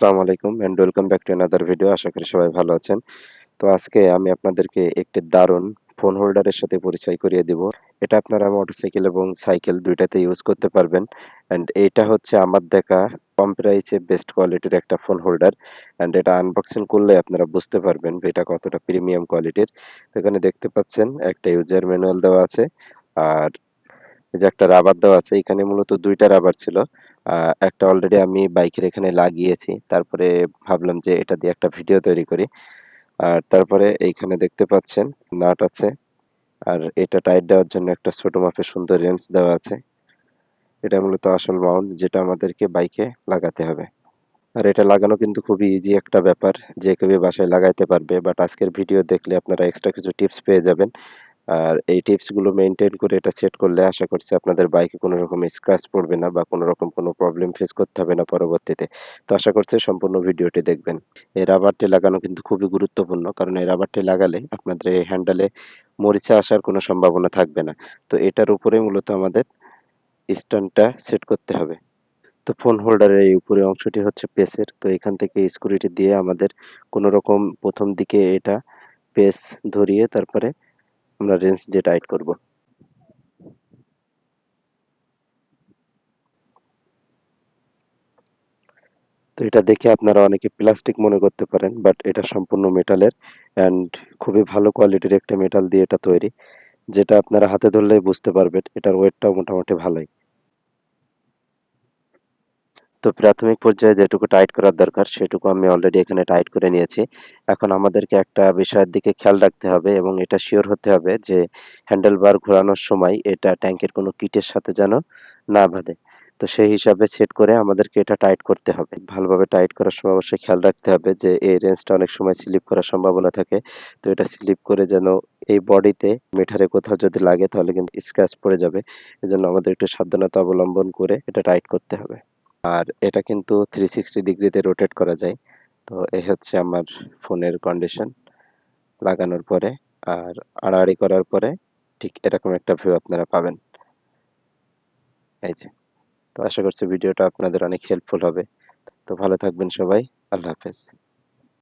আসসালামু আলাইকুম and welcome back to another video আশা করি সবাই ভালো আছেন। তো আজকে আমি আপনাদেরকে একটি দারুণ ফোন হোল্ডারের সাথে পরিচয় করিয়ে দিব। এটা আপনারা মোটরসাইকেল এবং সাইকেল দুইটাতে ইউজ করতে পারবেন। অ্যান্ড এইটা হচ্ছে আমার দেখা কম প্রাইসে বেস্ট কোয়ালিটির একটা ফোন হোল্ডার অ্যান্ড এটা আনবক্সিং করলে আপনারা বুঝতে পারবেন এটা কতটা প্রিমিয়াম কোয়ালিটির এখানে দেখতে পাচ্ছেন, একটা ইউজার ম্যানুয়াল দেওয়া আছে। আর যে একটা রাবার দেওয়া আছে, এখানে মূলত দুইটা রাবার ছিল। একটা অলরেডি আমি বাইকের এখানে লাগিয়েছি। তারপরে ভাবলাম যে এটা দিয়ে একটা ভিডিও তৈরি করি। আর তারপরে এইখানে দেখতে পাচ্ছেন, নাট আছে। আর এটা টাইট দেওয়ার জন্য একটা ছোট মাপের সুন্দর রেঞ্জ দেওয়া আছে। এটা মূলত আসল মাউন্ট যেটা আমাদেরকে বাইকে লাগাতে হবে। আর এটা লাগানো কিন্তু খুবই ইজি একটা ব্যাপার। যে কেউ বাসায় লাগাইতে পারবে বাট আজকের ভিডিও দেখলে আপনারা এক্সট্রা কিছু টিপস পেয়ে যাবেন। আর এই টিপসগুলো মেনটেন করে এটা সেট করলে আশা করছি আপনাদের বাইকে কোনো রকম স্ক্র্যাচ পড়বে না বা কোনো রকম কোনো প্রবলেম ফেস করতে হবে না পরবর্তীতে। তো আশা করছি সম্পূর্ণ ভিডিওটি দেখবেন। এই রাবারটি লাগানো কিন্তু খুবই গুরুত্বপূর্ণ, কারণ এই রাবারটি লাগালে আপনাদের এই হ্যান্ডেলে মরিচা আসার কোনো সম্ভাবনা থাকবে না। তো এটার উপরে মূলত আমাদের স্ট্যান্ডটা সেট করতে হবে। তো ফোন হোল্ডারের এই উপরে অংশটি হচ্ছে পেসের, তো এখান থেকে স্ক্রুটি দিয়ে আমাদের কোনো রকম প্রথম দিকে এটা পেস ধরিয়ে তারপরে আমরা রেঞ্জ দিয়ে টাইট করব। তো এটা দেখে আপনারা অনেকে প্লাস্টিক মনে করতে পারেন বাট এটা সম্পূর্ণ মেটালের অ্যান্ড খুবই ভালো কোয়ালিটির একটা মেটাল দিয়ে এটা তৈরি, যেটা আপনারা হাতে ধরলেই বুঝতে পারবেন, এটার ওয়েটটাও মোটামুটি ভালোই। তো প্রাথমিক পর্যায়ে যেটুকু টাইট করার দরকার, সেটুকু আমি অলরেডি এখানে টাইট করে নিয়েছি। এখন আমাদেরকে একটা বিষয়ের দিকে খেয়াল রাখতে হবে এবং এটা শিওর হতে হবে যে হ্যান্ডেল বার ঘোরানোর সময় এটা ট্যাঙ্কের কোনো কিটের সাথে যেন না বাঁধে। তো সেই হিসাবে সেট করে আমাদেরকে এটা টাইট করতে হবে। ভালোভাবে টাইট করার সময় অবশ্যই খেয়াল রাখতে হবে যে এই রেঞ্জটা অনেক সময় স্লিপ করার সম্ভাবনা থাকে। তো এটা স্লিপ করে যেন এই বডিতে মিঠারে কোথাও যদি লাগে তাহলে কিন্তু স্ক্র্যাচ পড়ে যাবে। এজন্য আমাদের একটু সাবধানতা অবলম্বন করে এটা টাইট করতে হবে। আর এটা কিন্তু থ্রি সিক্সটি ডিগ্রিতে রোটেট করা যায়। তো এই হচ্ছে আমার ফোনের কন্ডিশন লাগানোর পরে আর আড়াআড়ি করার পরে ঠিক এরকম একটা ভিউ আপনারা পাবেন। এই যে, তো আশা করছি ভিডিওটা আপনাদের অনেক হেল্পফুল হবে। তো ভালো থাকবেন সবাই, আল্লাহ হাফেজ।